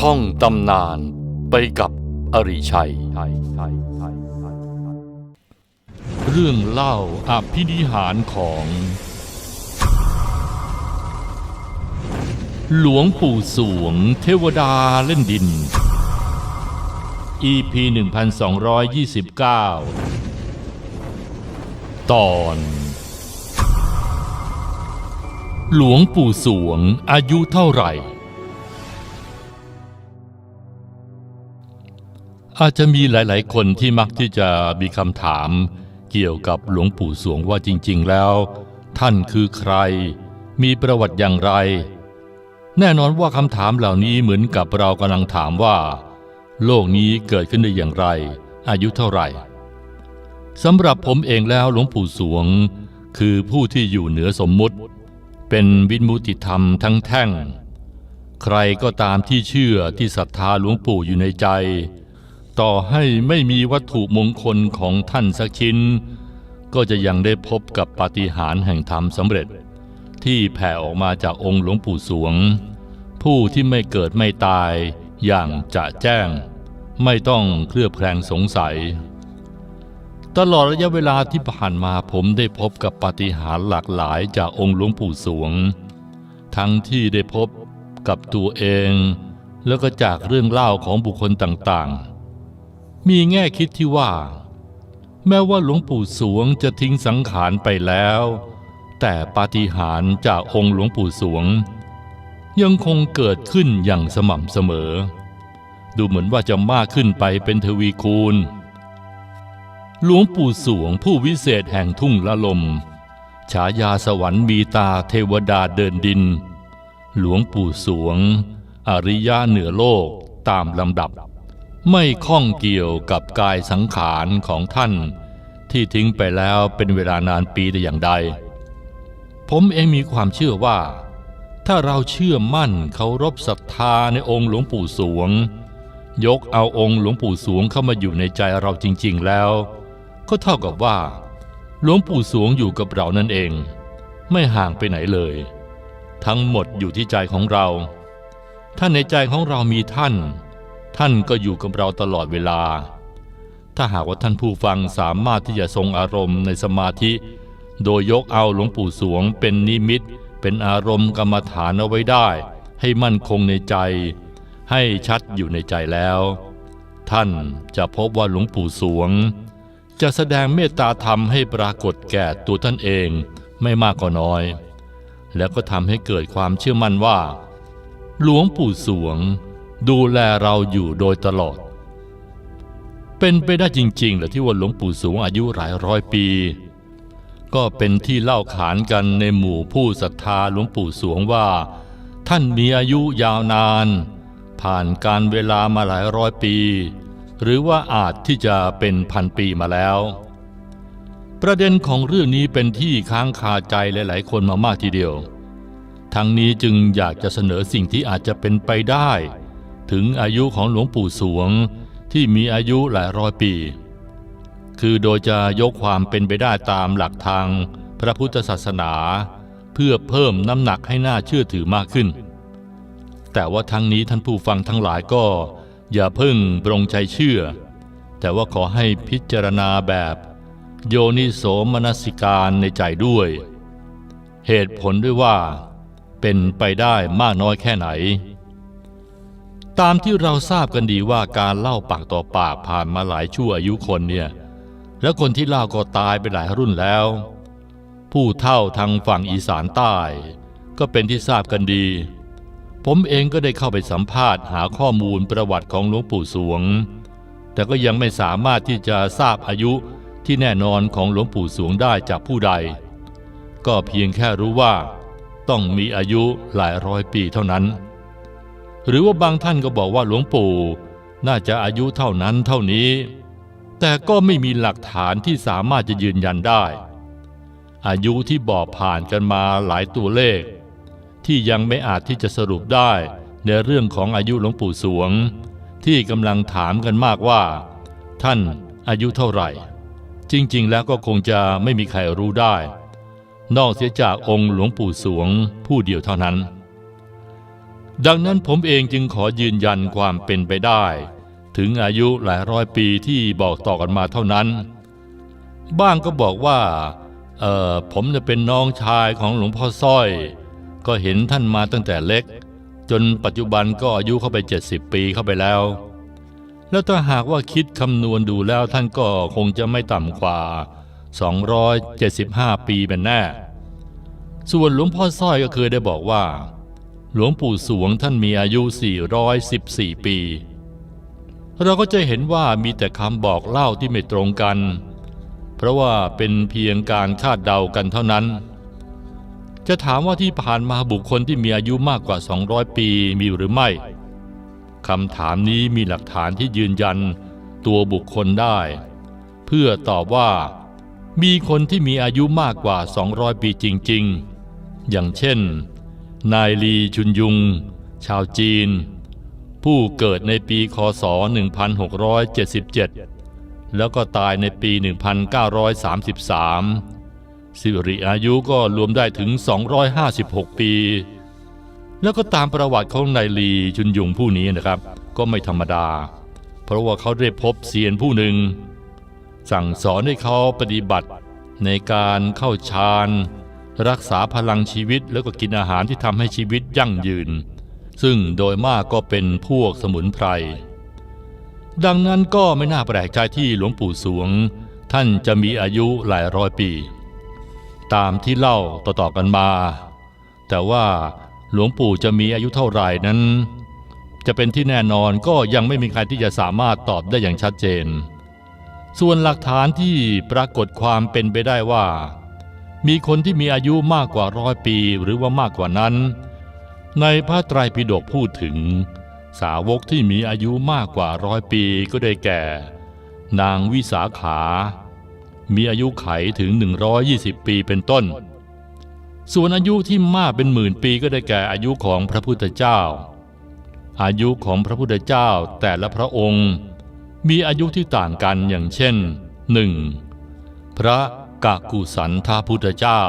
ท่องตำนานไปกับอริชัย เรื่องเล่าอภินิหารของ หลวงปู่สวงเทวดาเล่นดิน EP 1229 ตอน หลวงปู่สวงอายุเท่าไหร่ อาจจะมีหลาย ๆ คนที่มักที่จะมีคำถาม เกี่ยวกับหลวงปู่สวงว่าจริง ๆ แล้ว ท่านคือใคร มีประวัติอย่างไร แน่นอนว่าคำถามเหล่านี้เหมือนกับเรากำลังถามว่า โลกนี้เกิดขึ้นได้อย่างไร อายุเท่าไหร่สำหรับผมเองแล้วหลวงปู่สวง คือผู้ที่อยู่เหนือสมมุติ เป็นวิมุติธรรมทั้งแท่ง ใครก็ตามที่เชื่อที่ศรัทธาหลวงปู่อยู่ในใจ ต่อให้ไม่มีวัตถุมงคลของท่านสักชิ้น ก็จะยังได้พบกับปาฏิหาริย์แห่งธรรมสำเร็จ ที่แผ่ออกมาจากองค์หลวงปู่สวง ผู้ที่ไม่เกิดไม่ตายอย่างจะแจ้ง ไม่ต้องเคลือบแคลงสงสัย ตลอดระยะเวลาที่ผ่านมาผมได้พบกับปาฏิหาริย์หลากหลายจากองค์หลวงปู่สวง ทั้งที่ได้พบกับตัวเอง แล้วก็จากเรื่องเล่าของบุคคลต่างๆ มีแง่คิดที่ว่า แม้ว่าหลวงปู่สวงจะทิ้งสังขารไปแล้ว แต่ปาฏิหาริย์จากองค์หลวงปู่สวง ยังคงเกิดขึ้นอย่างสม่ำเสมอ ดูเหมือนว่าจะมากขึ้นไปเป็นทวีคูณ หลวงปู่สวงผู้วิเศษแห่งทุ่งละลม ฉายาสวรรค์มีตาเทวดาเดินดิน หลวงปู่สวง อริยะเหนือโลกตามลำดับ ไม่ข้องเกี่ยวกับกายสังขารของท่าน ที่ทิ้งไปแล้วเป็นเวลานานปีแต่อย่างใด ผมเองมีความเชื่อว่า ถ้าเราเชื่อมั่นเคารพศรัทธาในองค์หลวงปู่สวง ยกเอาองค์หลวงปู่สวงเข้ามาอยู่ในใจเราจริง ๆ แล้ว ก็เท่ากับว่า หลวงปู่สวงอยู่กับเรานั่นเอง ไม่ห่างไปไหนเลย ทั้งหมดอยู่ที่ใจของเรา ถ้าในใจของเรามีท่าน ท่านก็อยู่กับเราตลอดเวลา ถ้าหากว่าท่านผู้ฟังสามารถที่จะทรงอารมณ์ในสมาธิ โดยยกเอาหลวงปู่สวงเป็นนิมิต เป็นอารมณ์กรรมฐานเอาไว้ได้ ให้มั่นคงในใจ ให้ชัดอยู่ในใจแล้ว ท่านจะพบว่าหลวงปู่สวง จะแสดงเมตตาธรรมให้ปรากฏแก่ตัวท่านเองไม่มากก็น้อย แล้วก็ทำให้เกิดความเชื่อมั่นว่า หลวงปู่สวง ดูแลเราอยู่โดยตลอด เป็นไปได้จริงๆเหรือที่ว่าหลวงปู่สวงอายุหลายร้อยปี ก็เป็นที่เล่าขานกันในหมู่ผู้ศรัทธาหลวงปู่สวงว่า ท่านมีอายุยาวนาน ผ่านการเวลามาหลายร้อยปี หรือว่าอาจที่จะเป็นพันปีมาแล้ว ประเด็นของเรื่องนี้เป็นที่ค้างคาใจหลาย ๆ คนมามากทีเดียวทั้งนี้จึงอยากจะเสนอสิ่งที่อาจจะเป็นไปได้ ถึงอายุของหลวงปู่สวงที่มีอายุหลายร้อยปี คือโดยจะยกความเป็นไปได้ตามหลักทางพระพุทธศาสนา เพื่อเพิ่มน้ำหนักให้น่าเชื่อถือมากขึ้น แต่ว่าทั้งนี้ท่านผู้ฟังทั้งหลายก็ อย่าเพิ่งปรงใจเชื่อ แต่ว่าขอให้พิจารณาแบบ โยนิโสมนสิการในใจด้วย เหตุผลด้วยว่า เป็นไปได้มากน้อยแค่ไหน ตามที่เราทราบกันดีว่าการเล่าปากต่อปากผ่านมาหลายชั่วอายุคนเนี่ยแล้วคนที่เล่าก็ตายไปหลายรุ่นแล้ว ผู้เท่าทางฝั่งอีสานใต้ ก็เป็นที่ทราบกันดี ผมเองก็ได้เข้าไปสัมภาษณ์หาข้อมูลประวัติของหลวงปู่สวง แต่ก็ยังไม่สามารถที่จะทราบอายุที่แน่นอนของหลวงปู่สวงได้จากผู้ใด ก็เพียงแค่รู้ว่า ต้องมีอายุหลายร้อยปีเท่านั้น หรือว่าบางท่านก็บอกว่าหลวงปู่ น่าจะอายุเท่านั้นเท่านี้ แต่ก็ไม่มีหลักฐานที่สามารถจะยืนยันได้ อายุที่บอกผ่านกันมาหลายตัวเลข ที่ยังไม่อาจที่จะสรุปได้ในเรื่องของอายุหลวงปู่สวง ที่กำลังถามกันมากว่า ท่านอายุเท่าไหร่ จริงๆ แล้วก็คงจะไม่มีใครรู้ได้ นอกเสียจากองค์หลวงปู่สวงผู้เดียวเท่านั้น ดังนั้นผมเองจึงขอยืนยันความเป็นไปได้ ถึงอายุหลายร้อยปีที่บอกต่อกันมาเท่านั้น บ้างก็บอกว่าเออผมจะเป็นน้องชายของหลวงพ่อสร้อย ก็เห็นท่านมาตั้งแต่เล็ก จนปัจจุบันก็อายุเข้าไป 70 ปีเข้าไปแล้ว แล้วถ้าหากว่าคิดคำนวณดูแล้วท่านก็คงจะไม่ต่ำกว่า 275 ปีเป็นแน่ ส่วนหลวงพ่อสร้อยก็เคยได้บอกว่า หลวงปู่สวงท่านมีอายุ 414 ปี เราก็จะเห็นว่ามีแต่คำบอกเล่าที่ไม่ตรงกัน เพราะว่าเป็นเพียงการคาดเดากันเท่านั้น จะถามว่าที่ผ่านมาบุคคลที่มีอายุมากกว่า 200 ปีมีหรือไม่คำถามนี้มีหลักฐานที่ยืนยันตัวบุคคลได้ เพื่อตอบว่า มีคนที่มีอายุมากกว่า 200 ปีจริง ๆ อย่างเช่น นายลีชุนยุง ชาวจีน ผู้เกิดในปีคศ 1677 แล้วก็ตายในปี 1933 สิริอายุก็รวมได้ถึง 256 ปี แล้วก็ตามประวัติของนายลีชุนยุงผู้นี้นะครับ ก็ไม่ธรรมดา เพราะว่าเขาได้พบเซียนผู้หนึ่ง สั่งสอนให้เขาปฏิบัติในการเข้าฌาน รักษาพลังชีวิตแล้วก็กินอาหารที่ทำให้ชีวิตยั่งยืน ซึ่งโดยมากก็เป็นพวกสมุนไพร ดังนั้นก็ไม่น่าแปลกใจที่หลวงปู่สวง ท่านจะมีอายุหลายร้อยปี ตามที่เล่าต่อๆกันมา แต่ว่าหลวงปู่จะมีอายุเท่าไหร่นั้น จะเป็นที่แน่นอนก็ยังไม่มีใครที่จะสามารถตอบได้อย่างชัดเจน ส่วนหลักฐานที่ปรากฏความเป็นไปได้ว่า มีคนที่มีอายุมากกว่าร้อยปีหรือว่ามากกว่านั้น ในพระไตรปิฎกพูดถึง สาวกที่มีอายุมากกว่าร้อยปีก็ได้แก่ นางวิสาขา มีอายุไขถึง 120 ปีเป็นต้น ส่วนอายุที่มากเป็นหมื่นปีก็ได้แก่อายุของพระพุทธเจ้า อายุของพระพุทธเจ้าแต่ละพระองค์ มีอายุที่ต่างกันอย่างเช่น 1. พระ กากุสันทาพุทธเจ้า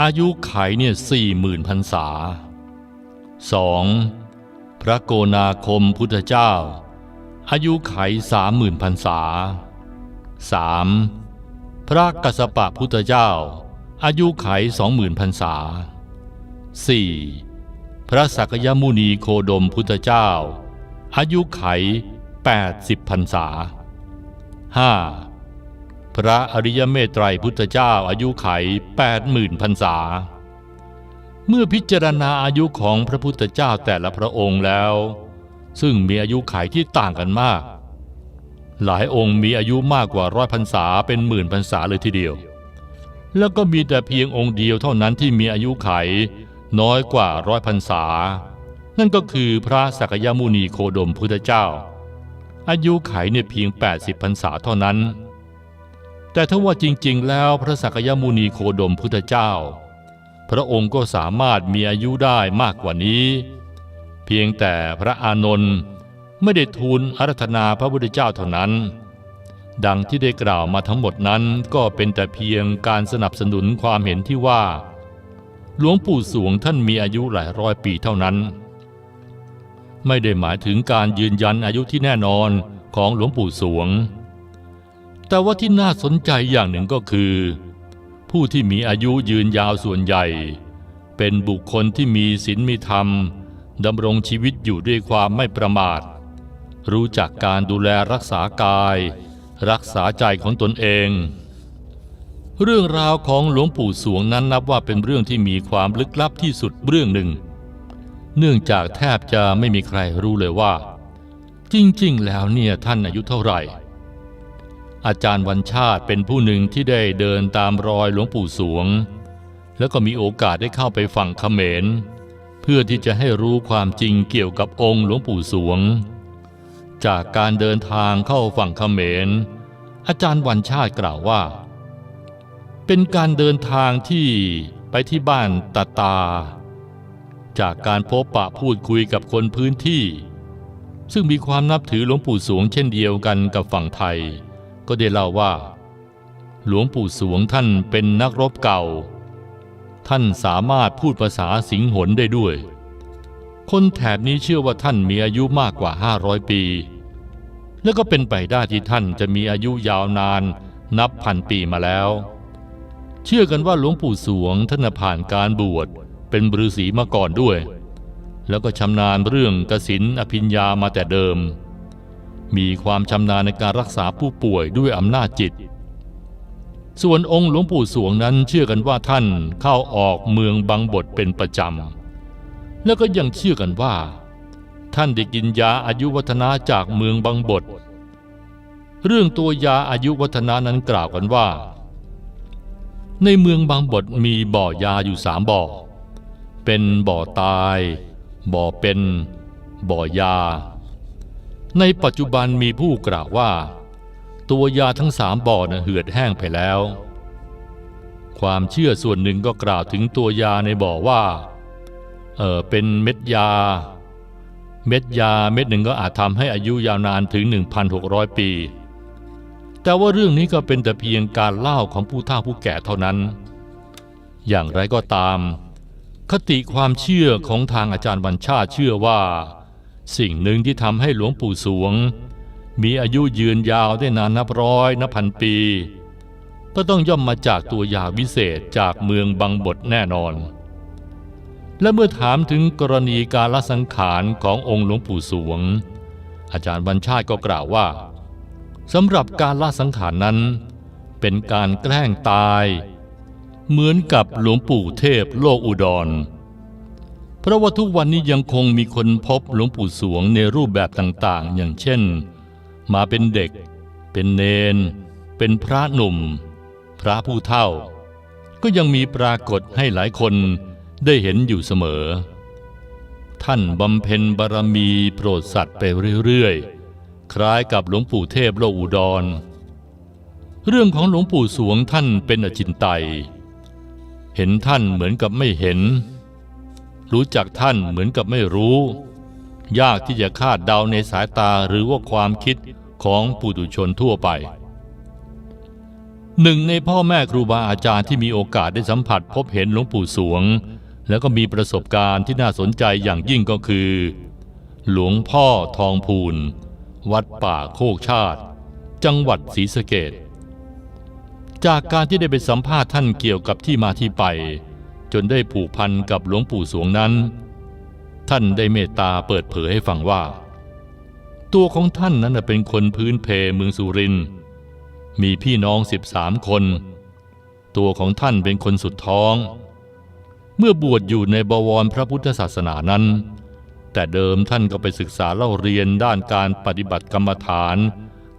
อายุไขเนี่ยสี่หมื่นพรรษา 2. พระโกนาคมพุทธเจ้า อายุไขสามหมื่นพรรษา 3. พระกัสสปะพุทธเจ้า อายุไขสองหมื่นพรรษา 4. พระสักยมุนีโคดมพุทธเจ้า อายุไข80พรรษา 5. พระอริยเมตไตรพุทธเจ้าอายุไข80,000พรรษา เมื่อพิจารณาอายุของพระพุทธเจ้าแต่ละพระองค์แล้ว ซึ่งมีอายุไขที่ต่างกันมาก หลายองค์มีอายุมากกว่าร้อยพรรษาเป็นหมื่นพรรษาเลยทีเดียว แล้วก็มีแต่เพียงองค์เดียวเท่านั้นที่มีอายุไขน้อยกว่าร้อยพรรษา นั่นก็คือพระสักยมุนีโคดมพุทธเจ้า อายุไขเนี่ยเพียง 80พรรษาเท่านั้น แต่ถ้าว่าจริงๆ แล้วพระสักยมุนีโคดมพุทธเจ้า พระองค์ก็สามารถมีอายุได้มากกว่านี้ เพียงแต่พระอานนท์ไม่ได้ทูลอารัธนาพระพุทธเจ้าเท่านั้น ดังที่ได้กล่าวมาทั้งหมดนั้นก็เป็นแต่เพียงการสนับสนุนความเห็นที่ว่า หลวงปู่สวงท่านมีอายุหลายร้อยปีเท่านั้น ไม่ได้หมายถึงการยืนยันอายุที่แน่นอนของหลวงปู่สวง แต่ว่าที่น่าสนใจอย่างหนึ่งก็คือ ผู้ที่มีอายุยืนยาวส่วนใหญ่ เป็นบุคคลที่มีศีลมีธรรมดำรงชีวิตอยู่ด้วยความไม่ประมาท รู้จักการดูแลรักษากาย รักษาใจของตนเอง เรื่องราวของหลวงปู่สวงนั้นนับว่าเป็นเรื่องที่มีความลึกลับที่สุดเรื่องหนึ่ง เนื่องจากแทบจะไม่มีใครรู้เลยว่า จริง ๆ แล้วเนี่ยท่านอายุเท่าไหร่ อาจารย์วันชาติเป็นผู้หนึ่งที่ได้เดินตามรอยหลวงปู่สวง แล้วก็มีโอกาสได้เข้าไปฝั่งเขมร เพื่อที่จะให้รู้ความจริงเกี่ยวกับองค์หลวงปู่สวง จากการเดินทางเข้าฝั่งเขมร อาจารย์วันชาติกล่าวว่า เป็นการเดินทางที่ไปที่บ้านตาตา จากการพบปะพูดคุยกับคนพื้นที่ ซึ่งมีความนับถือหลวงปู่สวงเช่นเดียวกันกับฝั่งไทย ก็ได้เล่าว่า หลวงปู่สวงท่านเป็นนักรบเก่า ท่านสามารถพูดภาษาสิงหนได้ด้วย คนแถบนี้เชื่อว่าท่านมีอายุมากกว่า 500 ปี และก็เป็นไปได้ที่ท่านจะมีอายุยาวนานนับพันปีมาแล้ว เชื่อกันว่าหลวงปู่สวงท่านผ่านการบวชเป็นฤาษีมาก่อนด้วย แล้วก็ชำนาญเรื่องกสินอภิญญามาแต่เดิม มีความชำนาญในการรักษาผู้ป่วยด้วยอำนาจจิต ส่วนองค์หลวงปู่สวงนั้นเชื่อกันว่าท่านเข้าออกเมืองบางบทเป็นประจำ แล้วก็ยังเชื่อกันว่า ท่านได้กินยาอายุวัฒนะจากเมืองบางบท เรื่องตัวยาอายุวัฒนะนั้นกล่าวกันว่า ในเมืองบางบทมีบ่อยาอยู่สามบ่อ เป็นบ่อตาย บ่อเป็น บ่อยา ในปัจจุบันมีผู้กล่าวว่า ตัวยาทั้งสามบ่อนะเหือดแห้งไปแล้ว ความเชื่อส่วนหนึ่งก็กล่าวถึงตัวยาในบ่อว่าเออเป็นเม็ดยา เม็ดยาเม็ดหนึ่งก็อาจทำให้อายุยาวนานถึง 1,600 ปี แต่ว่าเรื่องนี้ก็เป็นแต่เพียงการเล่าของผู้เฒ่าผู้แก่เท่านั้น อย่างไรก็ตาม คติความเชื่อของทางอาจารย์บัญชาเชื่อว่า สิ่งหนึ่งที่ทำให้หลวงปู่สวง มีอายุยืนยาวได้นานนับร้อยนับพันปี ก็ต้องย่อมมาจากตัวยาวิเศษจากเมืองบางบทแน่นอน และเมื่อถามถึงกรณีการละสังขารขององค์หลวงปู่สวง อาจารย์บัญชาติก็กล่าวว่าสำหรับการละสังขารนั้น เป็นการแกล้งตาย เหมือนกับหลวงปู่เทพโลกอุดร เพราะว่าทุกวันนี้ยังคงมีคนพบหลวงปู่สวงในรูปแบบต่างๆ อย่างเช่น มาเป็นเด็ก เป็นเนน เป็นพระหนุ่ม พระผู้เฒ่า ก็ยังมีปรากฏให้หลายคนได้เห็นอยู่เสมอ ท่านบำเพ็ญบารมีโปรดสัตว์ไปเรื่อยๆ คล้ายกับหลวงปู่เทพโลอุดร เรื่องของหลวงปู่สวงท่านเป็นอจินไตย เห็นท่านเหมือนกับไม่เห็น รู้จักท่านเหมือนกับไม่รู้ ยากที่จะคาดเดาในสายตาหรือว่าความคิดของปุถุชนทั่วไป หนึ่งในพ่อแม่ครูบาอาจารย์ที่มีโอกาสได้สัมผัสพบเห็นหลวงปู่สวง แล้วก็มีประสบการณ์ที่น่าสนใจอย่างยิ่งก็คือ หลวงพ่อทองพูน วัดป่าโคกชาติ จังหวัดศรีสะเกดจากการที่ได้ไปสัมภาษณ์ท่านเกี่ยวกับที่มาที่ไป จนได้ผูกพันกับหลวงปู่สวงนั้น ท่านได้เมตตาเปิดเผยให้ฟังว่า ตัวของท่านนั้นเป็นคนพื้นเพเมืองสุรินมีพี่น้อง13คน ตัวของท่านเป็นคนสุดท้อง เมื่อบวชอยู่ในบวรพระพุทธศาสนานั้น แต่เดิมท่านก็ไปศึกษาเล่าเรียนด้านการปฏิบัติกรรมฐาน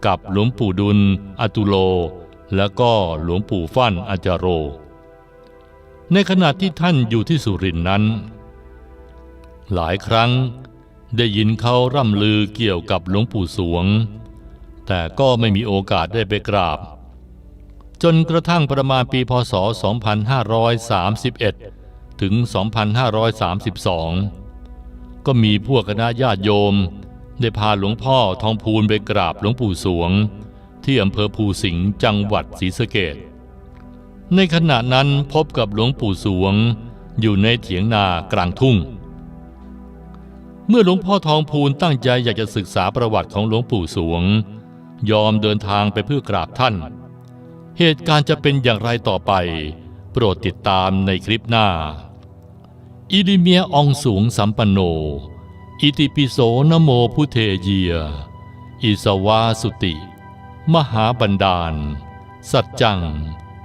กับหลวงปู่ดุลอตุโล และก็หลวงปู่ฟั่นอาจารโร ในขณะที่ท่านอยู่ที่สุรินนั้น หลายครั้งได้ยินเขาร่ำลือเกี่ยวกับหลวงปู่สวง แต่ก็ไม่มีโอกาสได้ไปกราบ จนกระทั่งประมาณปีพศ 2531 ถึง 2532 ก็มีพวกคณะญาติโยม ได้พาหลวงพ่อทองพูนไปกราบหลวงปู่สวง ที่อำเภอภูสิงห์จังหวัดศรีสะเกษ ในขณะนั้นพบกับหลวงปู่สวง อยู่ในเถียงนากลางทุ่ง เมื่อหลวงพ่อทองพูนตั้งใจอยากจะศึกษาประวัติของหลวงปู่สวง ยอมเดินทางไปเพื่อกราบท่าน เหตุการณ์จะเป็นอย่างไรต่อไป โปรดติดตามในคลิปหน้า อิริเมียอองสูงสัมปันโน อิติปิโสนโมพุเทเยีย อิสวาสุติ มหาบันดาล สัจจัง